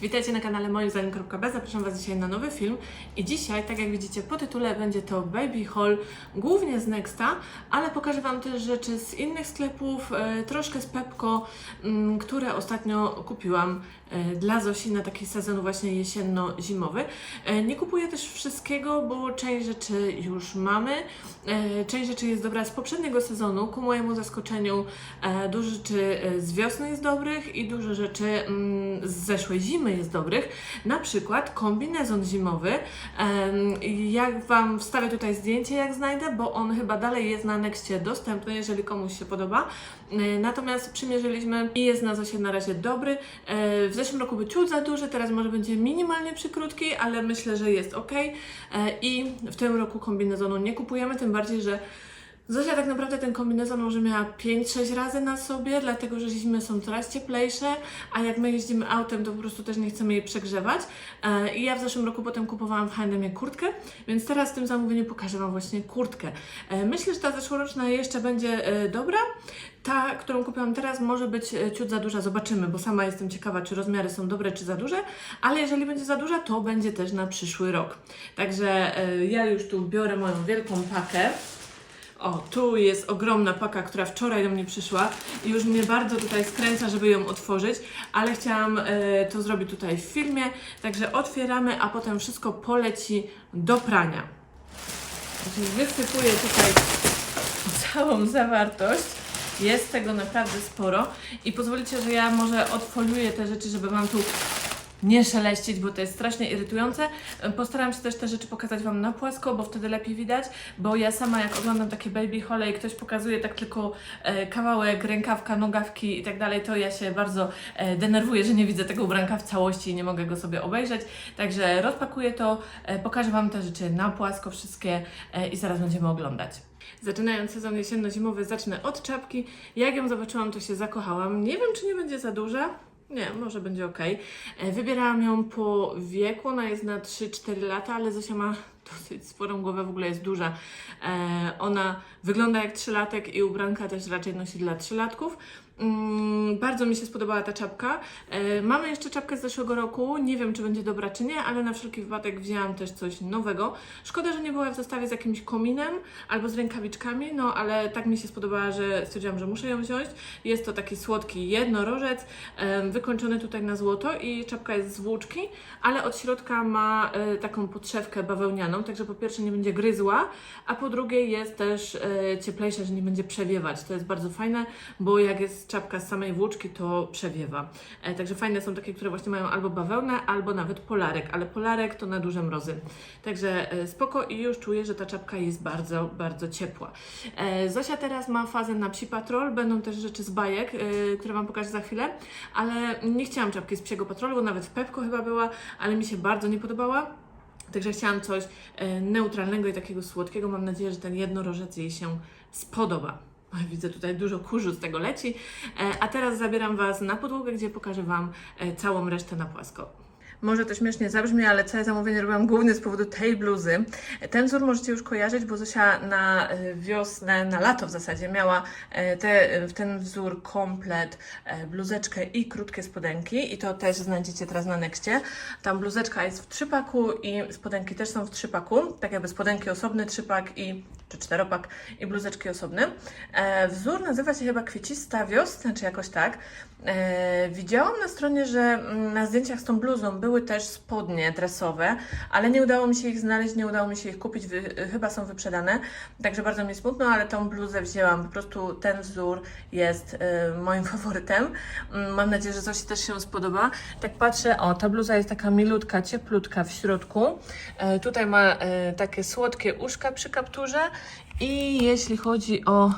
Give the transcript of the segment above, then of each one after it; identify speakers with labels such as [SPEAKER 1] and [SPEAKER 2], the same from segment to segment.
[SPEAKER 1] witajcie na kanale moimzdaniem.b. Zapraszam Was dzisiaj na nowy film i dzisiaj, tak jak widzicie po tytule, będzie to Baby Haul, głównie z Nexta, ale pokażę Wam też rzeczy z innych sklepów, e, troszkę z Pepko, m, które ostatnio kupiłam e, dla Zosi na taki sezon właśnie jesienno-zimowy. E, Nie kupuję też wszystkiego, bo część rzeczy już mamy, część rzeczy jest dobra z poprzedniego sezonu, ku mojemu zaskoczeniu dużo rzeczy z wiosny jest dobrych i dużo rzeczy mm, z zeszłej zimy jest dobrych. Na przykład kombinezon zimowy. Jak Wam wstawię tutaj zdjęcie, jak znajdę, bo on chyba dalej jest na Nexcie dostępny, jeżeli komuś się podoba. E, Natomiast przymierzyliśmy i jest na Zosie na razie dobry. E, W zeszłym roku był ciut za duży, teraz może będzie minimalnie przykrótki, ale myślę, że jest ok. E, I w tym roku kombinezonu nie kupujemy, tym bardziej, że Zosia tak naprawdę ten kombinezon może miała 5-6 razy na sobie, dlatego że zimy są coraz cieplejsze, a jak my jeździmy autem, to po prostu też nie chcemy jej przegrzewać. E, I ja w zeszłym roku potem kupowałam w H&M kurtkę, więc teraz w tym zamówieniu pokażę Wam właśnie kurtkę. E, Myślę, że ta zeszłoroczna jeszcze będzie e, dobra. Ta, którą kupiłam teraz, może być ciut za duża, zobaczymy, bo sama jestem ciekawa, czy rozmiary są dobre, czy za duże, ale jeżeli będzie za duża, to będzie też na przyszły rok. Także ja już tu biorę moją wielką pakę. O, tu jest ogromna paka, która wczoraj do mnie przyszła i już mnie bardzo tutaj skręca, żeby ją otworzyć, ale chciałam e, to zrobić tutaj w filmie, także otwieramy, a potem wszystko poleci do prania. Także Wysypuję tutaj całą zawartość. Jest tego naprawdę sporo i pozwolicie, że ja może odfoliuję te rzeczy, żeby Wam tu nie szeleścić, bo to jest strasznie irytujące. Postaram się też te rzeczy pokazać Wam na płasko, bo wtedy lepiej widać, bo ja sama jak oglądam takie baby hole i ktoś pokazuje tak tylko e, kawałek, rękawka, nogawki i tak dalej, to ja się bardzo e, denerwuję, że nie widzę tego ubranka w całości i nie mogę go sobie obejrzeć. Także rozpakuję to, e, pokażę Wam te rzeczy na płasko wszystkie e, i zaraz będziemy oglądać. Zaczynając sezon jesienno-zimowy, zacznę od czapki. Jak ją zobaczyłam, to się zakochałam. Nie wiem, czy nie będzie za duża. Nie, może będzie ok. Wybierałam ją po wieku, ona jest na 3-4 lata, ale Zosia ma dosyć sporą głowę, w ogóle jest duża. E, ona wygląda jak trzylatek i ubranka też raczej nosi dla trzylatków. Mm, bardzo mi się spodobała ta czapka. E, mamy jeszcze czapkę z zeszłego roku, nie wiem czy będzie dobra czy nie, ale na wszelki wypadek wzięłam też coś nowego. Szkoda, że nie była w zestawie z jakimś kominem albo z rękawiczkami, no ale tak mi się spodobała, że stwierdziłam, że muszę ją wziąć. Jest to taki słodki jednorożec, em, wykończony tutaj na złoto i czapka jest z włóczki, ale od środka ma e, taką podszewkę bawełnianą, także po pierwsze nie będzie gryzła, a po drugie jest też e, cieplejsza, że nie będzie przewiewać. To jest bardzo fajne, bo jak jest czapka z samej włóczki, to przewiewa. E, także fajne są takie, które właśnie mają albo bawełnę, albo nawet polarek, ale polarek to na duże mrozy. Także e, spoko i już czuję, że ta czapka jest bardzo, bardzo ciepła. E, Zosia teraz ma fazę na psi patrol, będą też rzeczy z bajek, e, które Wam pokażę za chwilę, ale nie chciałam czapki z psiego patrolu, bo nawet w Pepko chyba była, ale mi się bardzo nie podobała. Także chciałam coś e, neutralnego i takiego słodkiego. Mam nadzieję, że ten jednorożec jej się spodoba. Widzę tutaj dużo kurzu z tego leci. E, A teraz zabieram Was na podłogę, gdzie pokażę Wam e, całą resztę na płasko. Może to śmiesznie zabrzmi, ale całe zamówienie robiłam głównie z powodu tej bluzy. Ten wzór możecie już kojarzyć, bo Zosia na e, wiosnę, na lato w zasadzie miała te, w ten wzór komplet, bluzeczkę i krótkie spodenki i to też znajdziecie teraz na Nexcie. Tam bluzeczka jest w trzypaku i spodenki też są w trzypaku, tak jakby spodenki osobny trzypak i czy czteropak i bluzeczki osobne. E, wzór nazywa się chyba Kwiecista Wiosna, czy jakoś tak. E, widziałam na stronie, że mm, na zdjęciach z tą bluzą były też spodnie dresowe, ale nie udało mi się ich znaleźć, nie udało mi się ich kupić, wy, chyba są wyprzedane, także bardzo mi smutno, ale tą bluzę wzięłam, po prostu ten wzór jest e, moim faworytem. Mm, Mam nadzieję, że coś też się spodoba. Tak patrzę, o, ta bluza jest taka milutka, cieplutka w środku. E, tutaj ma e, takie słodkie uszka przy kapturze i jeśli chodzi o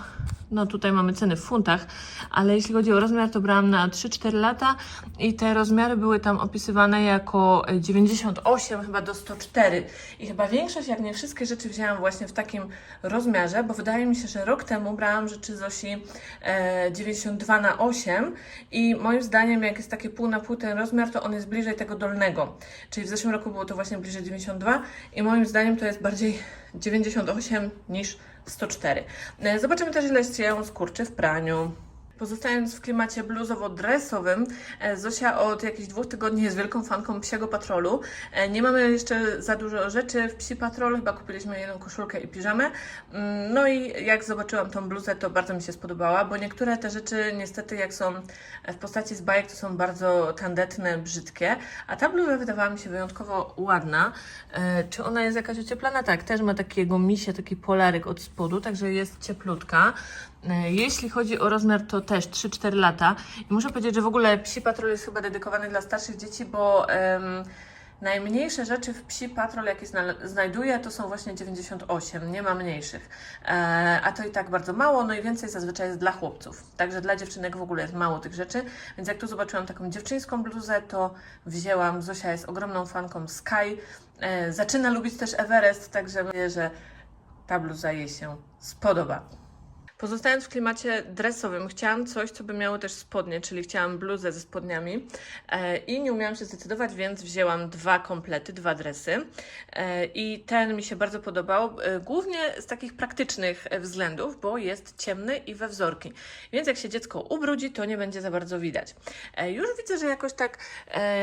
[SPEAKER 1] no tutaj mamy ceny w funtach, ale jeśli chodzi o rozmiar, to brałam na 3-4 lata i te rozmiary były tam opisywane jako e, 98 chyba do 104 i chyba większość, jak nie wszystkie rzeczy wzięłam właśnie w takim rozmiarze, bo wydaje mi się, że rok temu brałam rzeczy Zosi e, 92 na 8 i moim zdaniem jak jest takie pół na pół ten rozmiar, to on jest bliżej tego dolnego, czyli w zeszłym roku było to właśnie bliżej 92 i moim zdaniem to jest bardziej 98 niż 104. E, Zobaczymy też, ile się skurczy w praniu. Pozostając w klimacie bluzowo-dresowym, e, Zosia od jakichś dwóch tygodni jest wielką fanką Psiego Patrolu. E, Nie mamy jeszcze za dużo rzeczy w Psi Patrol, chyba kupiliśmy jedną koszulkę i piżamę. Mm, No i jak zobaczyłam tą bluzę, to bardzo mi się spodobała, bo niektóre te rzeczy niestety jak są w postaci z bajek, to są bardzo tandetne, brzydkie, a ta bluza wydawała mi się wyjątkowo ładna. E, Czy ona jest jakaś ocieplana? Tak, też ma takiego misia, taki polarek od spodu, także jest cieplutka. E, Jeśli chodzi o rozmiar, to też 3-4 lata. I muszę powiedzieć, że w ogóle Psi Patrol jest chyba dedykowany dla starszych dzieci, bo em, najmniejsze rzeczy w Psi Patrol, jakie zna- znajduję, to są właśnie 98, nie ma mniejszych. E, a to i tak bardzo mało, no i więcej zazwyczaj jest dla chłopców. Także dla dziewczynek w ogóle jest mało tych rzeczy. Więc jak tu zobaczyłam taką dziewczyńską bluzę, to wzięłam. Zosia jest ogromną fanką Sky. E, zaczyna lubić też Everest, także mówię, że ta bluza jej się spodoba. Pozostając w klimacie dresowym, chciałam coś, co by miało też spodnie, czyli chciałam bluzę ze spodniami e, i nie umiałam się zdecydować, więc wzięłam dwa komplety, dwa dresy e, i ten mi się bardzo podobał, e, głównie z takich praktycznych względów, bo jest ciemny i we wzorki, więc jak się dziecko ubrudzi, to nie będzie za bardzo widać. Już widzę, że jakoś tak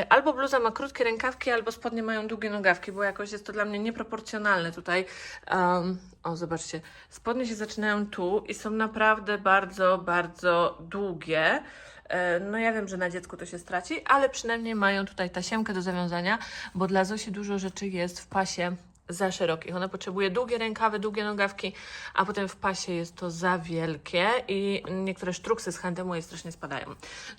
[SPEAKER 1] albo bluza ma krótkie rękawki, albo spodnie mają długie nogawki, bo jakoś jest to dla mnie nieproporcjonalne tutaj. Um, o, zobaczcie, spodnie się zaczynają tu i są naprawdę bardzo, bardzo długie. E, No ja wiem, że na dziecku to się straci, ale przynajmniej mają tutaj tasiemkę do zawiązania, bo dla Zosi dużo rzeczy jest w pasie za szerokich. Ona potrzebuje długie rękawy, długie nogawki, a potem w pasie jest to za wielkie i niektóre sztruksy z handemu jej strasznie spadają.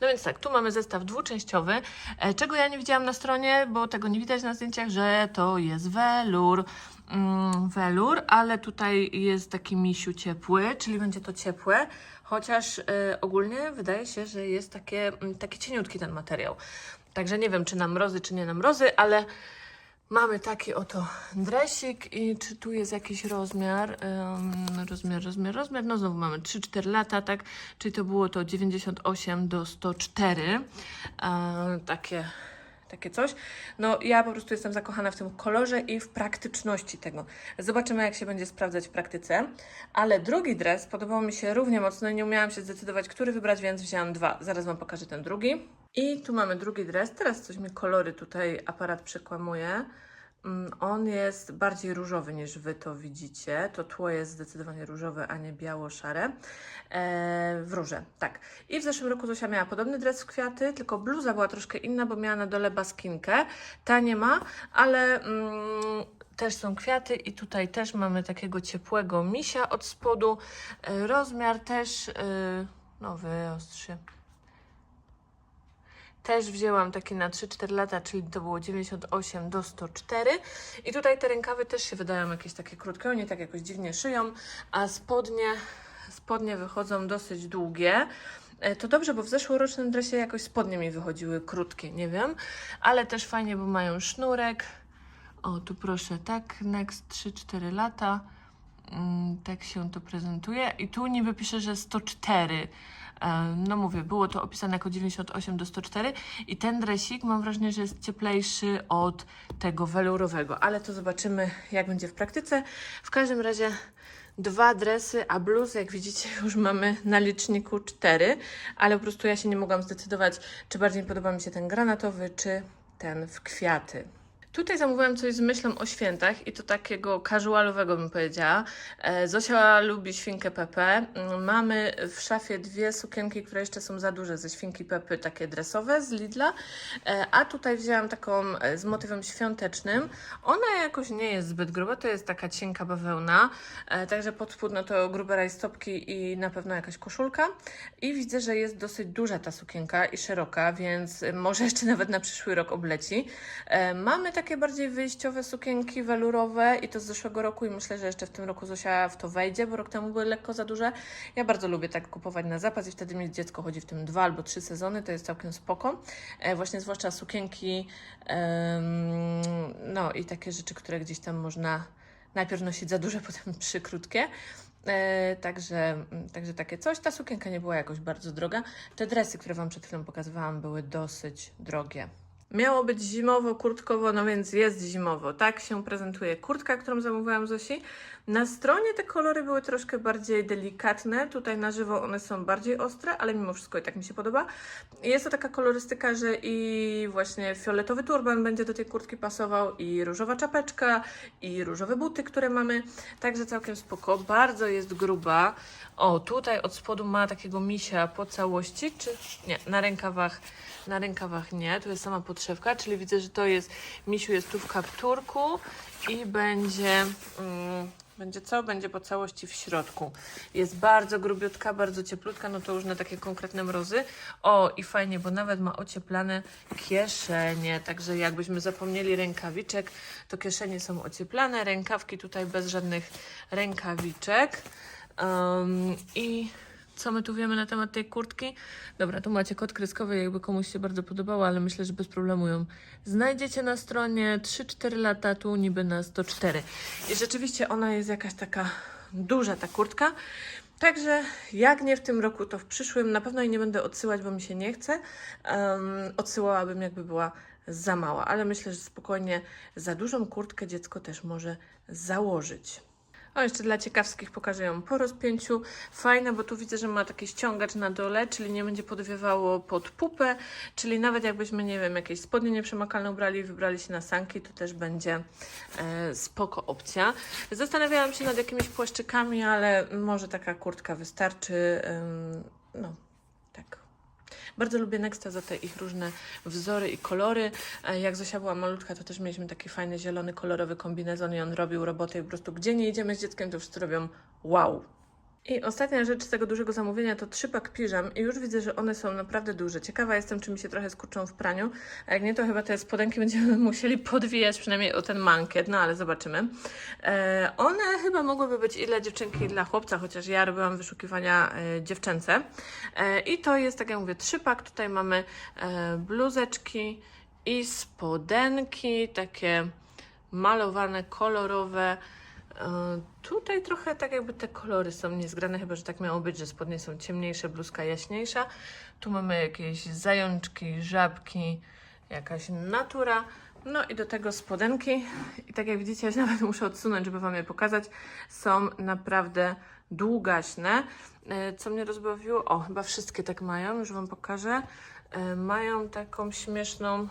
[SPEAKER 1] No więc tak, tu mamy zestaw dwuczęściowy, e, czego ja nie widziałam na stronie, bo tego nie widać na zdjęciach, że to jest welur. Mm, welur, ale tutaj jest taki misiu ciepły, czyli będzie to ciepłe, chociaż e, ogólnie wydaje się, że jest takie, mm, taki cieniutki ten materiał. Także nie wiem, czy na mrozy, czy nie na mrozy, ale mamy taki oto dresik i czy tu jest jakiś rozmiar, rozmiar, rozmiar, rozmiar, no znowu mamy 3-4 lata, tak, czyli to było to 98 do 104, e, takie takie coś. No ja po prostu jestem zakochana w tym kolorze i w praktyczności tego. Zobaczymy, jak się będzie sprawdzać w praktyce. Ale drugi dres podobał mi się równie mocno i nie umiałam się zdecydować, który wybrać, więc wzięłam dwa. Zaraz Wam pokażę ten drugi. I tu mamy drugi dres. Teraz coś mi kolory tutaj aparat przekłamuje. Mm, On jest bardziej różowy niż Wy to widzicie. To tło jest zdecydowanie różowe, a nie biało-szare. Eee, w róże, tak. I w zeszłym roku Zosia miała podobny dres w kwiaty, tylko bluza była troszkę inna, bo miała na dole baskinkę. Ta nie ma, ale mm, też są kwiaty i tutaj też mamy takiego ciepłego misia od spodu. E, rozmiar też, e, no wyostrz się. Też wzięłam taki na 3-4 lata, czyli to było 98 do 104. I tutaj te rękawy też się wydają jakieś takie krótkie, oni tak jakoś dziwnie szyją, a spodnie, spodnie wychodzą dosyć długie. E, To dobrze, bo w zeszłorocznym dresie jakoś spodnie mi wychodziły krótkie, nie wiem, ale też fajnie, bo mają sznurek. O, tu proszę, tak, next 3-4 lata. Mm, tak się to prezentuje. I tu niby pisze, że 104. E, No mówię, było to opisane jako 98 do 104 i ten dresik mam wrażenie, że jest cieplejszy od tego welurowego, ale to zobaczymy jak będzie w praktyce. W każdym razie dwa dresy, a bluz jak widzicie już mamy na liczniku cztery, ale po prostu ja się nie mogłam zdecydować, czy bardziej podoba mi się ten granatowy, czy ten w kwiaty. Tutaj zamówiłam coś z myślą o świętach i to takiego casualowego bym powiedziała. E, Zosia lubi świnkę Pepe. Mm, Mamy w szafie dwie sukienki, które jeszcze są za duże ze świnki Pepy, takie dresowe z Lidla. E, A tutaj wzięłam taką e, z motywem świątecznym. Ona jakoś nie jest zbyt gruba, to jest taka cienka bawełna, także pod spód no to grube rajstopki i na pewno jakaś koszulka. I widzę, że jest dosyć duża ta sukienka i szeroka, więc może jeszcze nawet na przyszły rok obleci. Mamy takie bardziej wyjściowe sukienki welurowe i to z zeszłego roku i myślę, że jeszcze w tym roku Zosia w to wejdzie, bo rok temu były lekko za duże. Ja bardzo lubię tak kupować na zapas i wtedy mieć dziecko chodzi w tym dwa albo trzy sezony, to jest całkiem spoko. E, właśnie zwłaszcza sukienki, no i takie rzeczy, które gdzieś tam można najpierw nosić za duże, potem trzy krótkie. E, także, także takie coś. Ta sukienka nie była jakoś bardzo droga. Te dresy, które Wam przed chwilą pokazywałam, były dosyć drogie. Miało być zimowo, kurtkowo, no więc jest zimowo. Tak się prezentuje kurtka, którą zamówiłam Zosi. Na stronie te kolory były troszkę bardziej delikatne. Tutaj na żywo one są bardziej ostre, ale mimo wszystko i tak mi się podoba. Jest to taka kolorystyka, że i właśnie fioletowy turban będzie do tej kurtki pasował, i różowa czapeczka, i różowe buty, które mamy. Także całkiem spoko. Bardzo jest gruba. O, tutaj od spodu ma takiego misia po całości, czy nie, na rękawach, na rękawach nie, tu jest sama podszewka, czyli widzę, że to jest, misiu jest tu w kapturku i będzie, mm, będzie co? Będzie po całości w środku. Jest bardzo grubiutka, bardzo cieplutka, no to już na takie konkretne mrozy. O, i fajnie, bo nawet ma ocieplane kieszenie, także jakbyśmy zapomnieli rękawiczek, to kieszenie są ocieplane, rękawki tutaj bez żadnych rękawiczek. Um, I co my tu wiemy na temat tej kurtki? Dobra, tu macie kod kreskowy, jakby komuś się bardzo podobało, ale myślę, że bez problemu ją znajdziecie na stronie 3-4 lata, tu niby na 104. I rzeczywiście ona jest jakaś taka duża, ta kurtka. Także jak nie w tym roku, to w przyszłym. Na pewno jej nie będę odsyłać, bo mi się nie chce. Um, odsyłałabym, jakby była za mała, ale myślę, że spokojnie za dużą kurtkę dziecko też może założyć. O, jeszcze dla ciekawskich pokażę ją po rozpięciu. Fajne, bo tu widzę, że ma taki ściągacz na dole, czyli nie będzie podwiewało pod pupę, czyli nawet jakbyśmy, nie wiem, jakieś spodnie nieprzemakalne ubrali wybrali się na sanki, to też będzie e, spoko opcja. Zastanawiałam się nad jakimiś płaszczykami, ale może taka kurtka wystarczy. Ym, no. Bardzo lubię Nexta za te ich różne wzory i kolory. E, Jak Zosia była malutka, to też mieliśmy taki fajny, zielony, kolorowy kombinezon i on robił robotę i po prostu gdzie nie idziemy z dzieckiem, to wszyscy robią wow. I ostatnia rzecz z tego dużego zamówienia to trzypak piżam i już widzę, że one są naprawdę duże. Ciekawa jestem, czy mi się trochę skurczą w praniu, a jak nie, to chyba te spodenki będziemy musieli podwijać przynajmniej o ten mankiet, no ale zobaczymy. E, one chyba mogłyby być i dla dziewczynki, i dla chłopca, chociaż ja robiłam wyszukiwania e, dziewczęce. E, I to jest, tak jak mówię, trzypak. Tutaj mamy e, bluzeczki i spodenki, takie malowane, kolorowe. E, Tutaj trochę tak jakby te kolory są niezgrane, chyba że tak miało być, że spodnie są ciemniejsze, bluzka jaśniejsza. Tu mamy jakieś zajączki, żabki, jakaś natura. No i do tego spodenki. I tak jak widzicie, ja się nawet muszę odsunąć, żeby Wam je pokazać. Są naprawdę długaśne. E, Co mnie rozbawiło? O, chyba wszystkie tak mają, już Wam pokażę. E, Mają taką śmieszną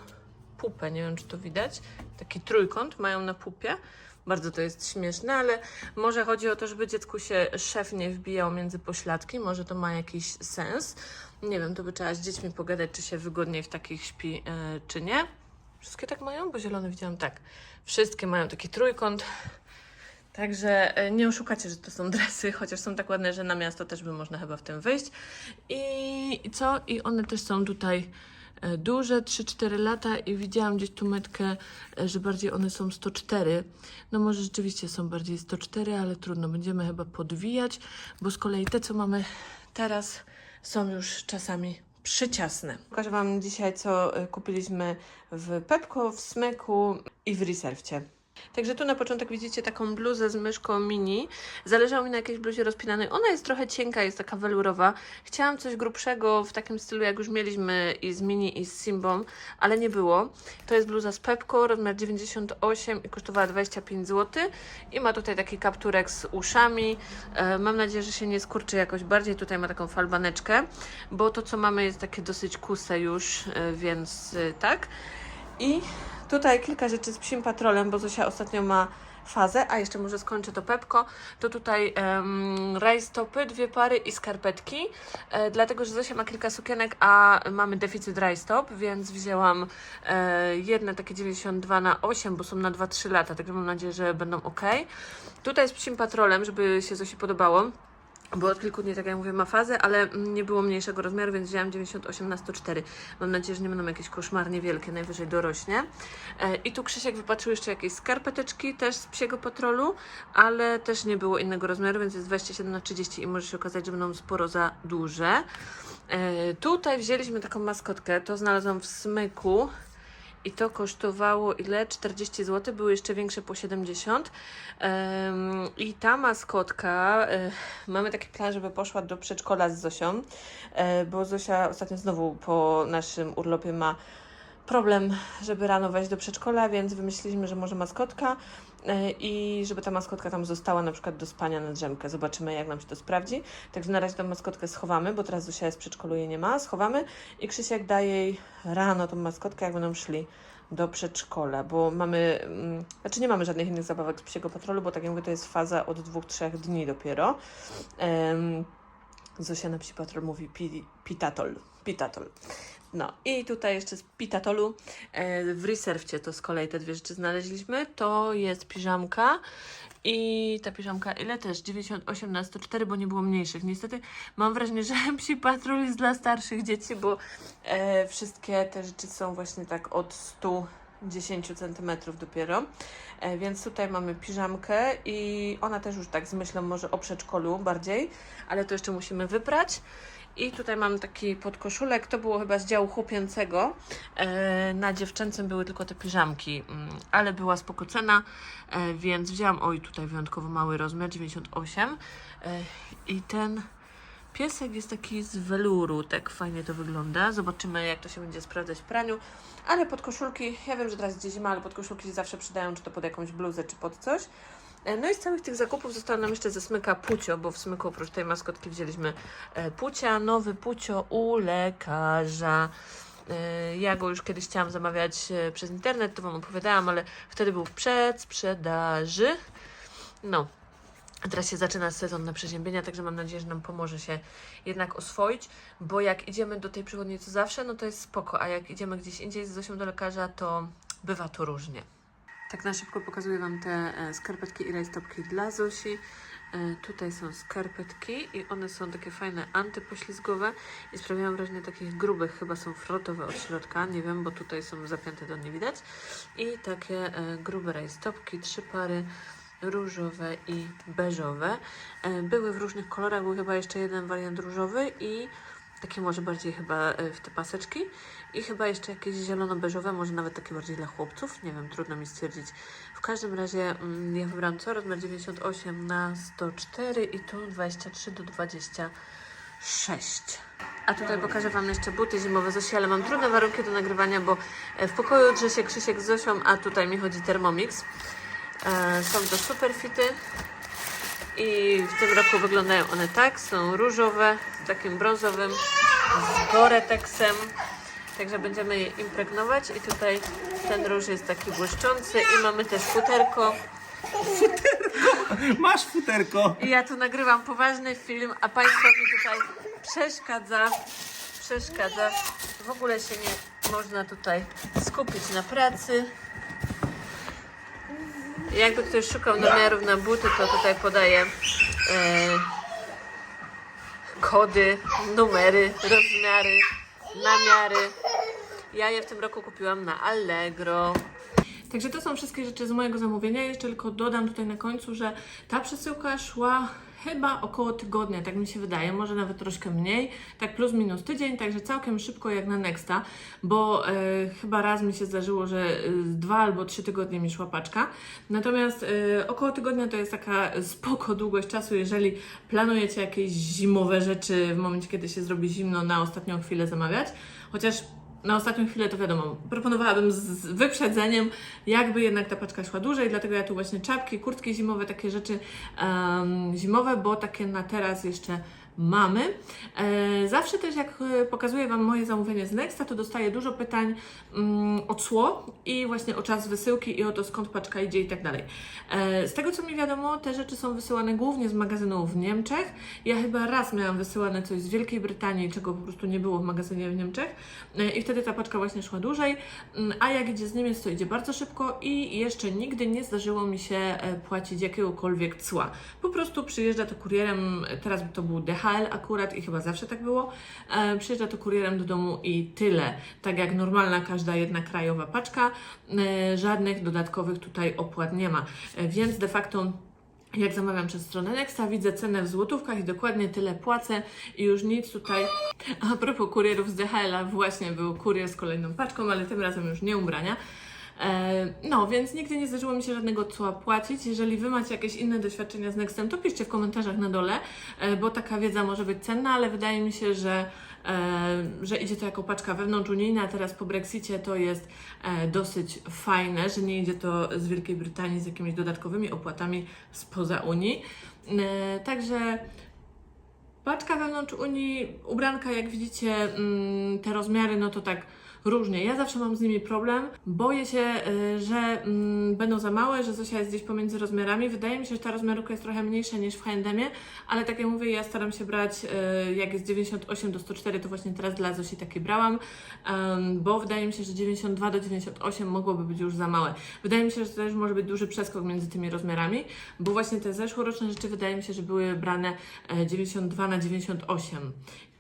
[SPEAKER 1] pupę, nie wiem czy to widać. Taki trójkąt mają na pupie. Bardzo to jest śmieszne, ale może chodzi o to, żeby dziecku się szef nie wbijał między pośladki. Może to ma jakiś sens. Nie wiem, to by trzeba z dziećmi pogadać, czy się wygodniej w takich śpi, e, czy nie. Wszystkie tak mają? Bo zielone widziałam tak. Wszystkie mają taki trójkąt. Także e, nie oszukacie, że to są dresy, chociaż są tak ładne, że na miasto też by można chyba w tym wyjść. I, co? I one też są tutaj duże, 3-4 lata i widziałam gdzieś tu metkę, e, że bardziej one są 104. No może rzeczywiście są bardziej 104, ale trudno, będziemy chyba podwijać, bo z kolei te, co mamy teraz, są już czasami przyciasne. Pokażę Wam dzisiaj, co e, kupiliśmy w Pepko, w Smyku i w Reservcie. Także tu na początek widzicie taką bluzę z myszką mini. Zależało mi na jakiejś bluzie rozpinanej. Ona jest trochę cienka, jest taka welurowa. Chciałam coś grubszego w takim stylu, jak już mieliśmy i z mini, i z Simbą, ale nie było. To jest bluza z Pepko, rozmiar 98 i kosztowała 25 zł. I ma tutaj taki kapturek z uszami. E, mam nadzieję, że się nie skurczy jakoś bardziej. Tutaj ma taką falbaneczkę, bo to, co mamy, jest takie dosyć kuse już, e, więc e, tak. I tutaj kilka rzeczy z psim patrolem, bo Zosia ostatnio ma fazę, a jeszcze może skończę to Pepko, to tutaj um, rajstopy, dwie pary i skarpetki, e, dlatego, że Zosia ma kilka sukienek, a mamy deficyt rajstop, więc wzięłam e, jedne takie 92 na 8, bo są na 2-3 lata, także mam nadzieję, że będą ok. Tutaj z psim patrolem, żeby się Zosi podobało, bo od kilku dni, tak jak mówię, ma fazę, ale nie było mniejszego rozmiaru, więc wzięłam 98 na 104. Mam nadzieję, że nie będą jakieś koszmarnie wielkie, najwyżej dorośnie. E, I tu Krzysiek wypatrzył jeszcze jakieś skarpeteczki, też z psiego patrolu, ale też nie było innego rozmiaru, więc jest 27 na 30 i może się okazać, że będą sporo za duże. E, Tutaj wzięliśmy taką maskotkę, to znalazłam w smyku. I to kosztowało ile? 40 zł, były jeszcze większe po 70. Ym, I ta maskotka, y, mamy taki plan, żeby poszła do przedszkola z Zosią, y, bo Zosia ostatnio znowu po naszym urlopie ma problem, żeby rano wejść do przedszkola, więc wymyśliliśmy, że może maskotka e, i żeby ta maskotka tam została na przykład do spania na drzemkę. Zobaczymy, jak nam się to sprawdzi. Także na razie tą maskotkę schowamy, bo teraz Zosia jest w przedszkolu, jej nie ma. Schowamy i Krzysiek daje jej rano tą maskotkę, jak będą szli do przedszkola, bo mamy, mm, znaczy nie mamy żadnych innych zabawek z psiego patrolu, bo tak jak mówię, to jest faza od dwóch, trzech dni dopiero. Em, Zosia na psi patrol mówi pi, pitatol, pitatol. No i tutaj jeszcze z pitatolu e, w Reservcie to z kolei te dwie rzeczy znaleźliśmy. To jest piżamka i ta piżamka ile też? 98 na 104, bo nie było mniejszych. Niestety mam wrażenie, że psi patrol jest dla starszych dzieci, bo e, wszystkie te rzeczy są właśnie tak od 110 cm dopiero. E, więc tutaj mamy piżamkę i ona też już tak z myślą może o przedszkolu bardziej, ale to jeszcze musimy wyprać. I tutaj mam taki podkoszulek, to było chyba z działu chłopięcego. E, na dziewczęcym były tylko te piżamki, mm, ale była spoko cena, e, więc wzięłam, oj tutaj wyjątkowo mały rozmiar, 98. E, I ten piesek jest taki z weluru, tak fajnie to wygląda. Zobaczymy jak to się będzie sprawdzać w praniu. Ale podkoszulki, ja wiem, że teraz idzie zima, ale podkoszulki się zawsze przydają, czy to pod jakąś bluzę, czy pod coś. E, No i z całych tych zakupów zostało nam jeszcze ze smyka Pucio, bo w smyku oprócz tej maskotki wzięliśmy e, Pucia, nowy Pucio u lekarza. E, Ja go już kiedyś chciałam zamawiać przez internet, to Wam opowiadałam, ale wtedy był w przedsprzedaży. No, teraz się zaczyna sezon na przeziębienia, także mam nadzieję, że nam pomoże się jednak oswoić, bo jak idziemy do tej przychodni co zawsze, no to jest spoko, a jak idziemy gdzieś indziej z Zosią do lekarza, to bywa to różnie. Tak na szybko pokazuję Wam te e, skarpetki i rajstopki dla Zosi. E, tutaj są skarpetki i one są takie fajne, antypoślizgowe i sprawiają wrażenie takich grubych, chyba są frotowe od środka, nie wiem, bo tutaj są zapięte, to nie widać. I takie e, grube rajstopki, trzy pary, różowe i beżowe. E, Były w różnych kolorach, był chyba jeszcze jeden wariant różowy i takie może bardziej chyba e, w te paseczki i chyba jeszcze jakieś zielono-beżowe, może nawet takie bardziej dla chłopców, nie wiem, trudno mi stwierdzić. W każdym razie mm, ja wybrałam co? Rozmiar 98 na 104 i tu 23 do 26. A tutaj pokażę Wam jeszcze buty zimowe Zosi, ale mam trudne warunki do nagrywania, bo e, w pokoju drze się Krzysiek z Zosią, a tutaj mi chodzi Thermomix. E, Są to super fity i w tym roku wyglądają one tak. Są różowe, z takim brązowym, z Goretexem. Także będziemy je impregnować i tutaj ten róż jest taki błyszczący i mamy też futerko.
[SPEAKER 2] Masz futerko!
[SPEAKER 1] I ja tu nagrywam poważny film, a Państwo mi tutaj przeszkadza. Przeszkadza. W ogóle się nie można tutaj skupić na pracy. Jakby ktoś szukał namiarów na buty, to tutaj podaję e, kody, numery, rozmiary, namiary. Ja je w tym roku kupiłam na Allegro. Także to są wszystkie rzeczy z mojego zamówienia. Jeszcze tylko dodam tutaj na końcu, że ta przesyłka szła chyba około tygodnia, tak mi się wydaje, może nawet troszkę mniej, tak plus minus tydzień, także całkiem szybko jak na Nexta, bo e, chyba raz mi się zdarzyło, że e, dwa albo trzy tygodnie mi szła paczka. Natomiast e, około tygodnia to jest taka spoko długość czasu, jeżeli planujecie jakieś zimowe rzeczy w momencie, kiedy się zrobi zimno, na ostatnią chwilę zamawiać. Chociaż na ostatnią chwilę to wiadomo, proponowałabym z wyprzedzeniem, jakby jednak ta paczka szła dłużej, dlatego ja tu właśnie czapki, kurtki zimowe, takie rzeczy em, zimowe, bo takie na teraz jeszcze mamy. E, zawsze też jak e, pokazuję Wam moje zamówienie z Nexta, to dostaję dużo pytań mm, o cło i właśnie o czas wysyłki i o to skąd paczka idzie i tak dalej. E, z tego co mi wiadomo, te rzeczy są wysyłane głównie z magazynu w Niemczech. Ja chyba raz miałam wysyłane coś z Wielkiej Brytanii, czego po prostu nie było w magazynie w Niemczech i wtedy ta paczka właśnie szła dłużej, Mm, a jak idzie z Niemiec, to idzie bardzo szybko i jeszcze nigdy nie zdarzyło mi się płacić jakiegokolwiek cła. Po prostu przyjeżdża to kurierem, teraz to był DHL akurat i chyba zawsze tak było, e, przyjeżdża to kurierem do domu i tyle. Tak jak normalna każda jedna krajowa paczka, e, żadnych dodatkowych tutaj opłat nie ma. E, więc de facto jak zamawiam przez stronę Nexta, widzę cenę w złotówkach i dokładnie tyle płacę i już nic tutaj. A propos kurierów z DHL-a, właśnie był kurier z kolejną paczką, ale tym razem już nie ubrania. E, no, więc nigdy nie zdarzyło mi się żadnego cła płacić. Jeżeli Wy macie jakieś inne doświadczenia z Nextem, to piszcie w komentarzach na dole, e, bo taka wiedza może być cenna, ale wydaje mi się, że, e, że idzie to jako paczka wewnątrzunijna, a teraz po Brexicie to jest dosyć fajne, że nie idzie to z Wielkiej Brytanii z jakimiś dodatkowymi opłatami spoza Unii. Także paczka wewnątrz Unii, ubranka, jak widzicie, mm, te rozmiary, no to tak różnie. Ja zawsze mam z nimi problem. Boję się, y, że mm, będą za małe, że Zosia jest gdzieś pomiędzy rozmiarami. Wydaje mi się, że ta rozmiarówka jest trochę mniejsza niż w H&M, ale tak jak mówię, ja staram się brać, y, jak jest 98 do 104, to właśnie teraz dla Zosi takie brałam, bo wydaje mi się, że 92 do 98 mogłoby być już za małe. Wydaje mi się, że to też może być duży przeskok między tymi rozmiarami, bo właśnie te zeszłoroczne rzeczy wydaje mi się, że były brane e, 92 na 98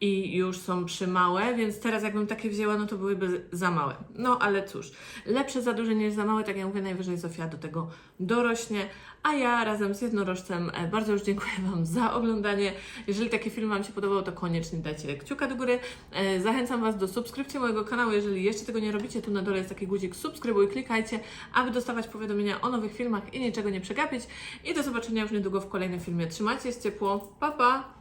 [SPEAKER 1] i już są przy małe, więc teraz jakbym takie wzięła, no to byłyby za małe. No ale cóż, lepsze za duże niż za małe, tak jak mówię, najwyżej Zofia do tego dorośnie, a ja razem z jednorożcem e, bardzo już dziękuję Wam za oglądanie. Jeżeli taki film Wam się podobał, to koniecznie dajcie kciuka do góry. E, Zachęcam Was do subskrypcji mojego kanału, jeżeli jeszcze tego nie robicie, tu na dole jest taki guzik subskrybuj, klikajcie, aby dostawać powiadomienia o nowych filmach i niczego nie przegapić. I do zobaczenia już niedługo w kolejnym filmie. Trzymajcie się ciepło, pa pa!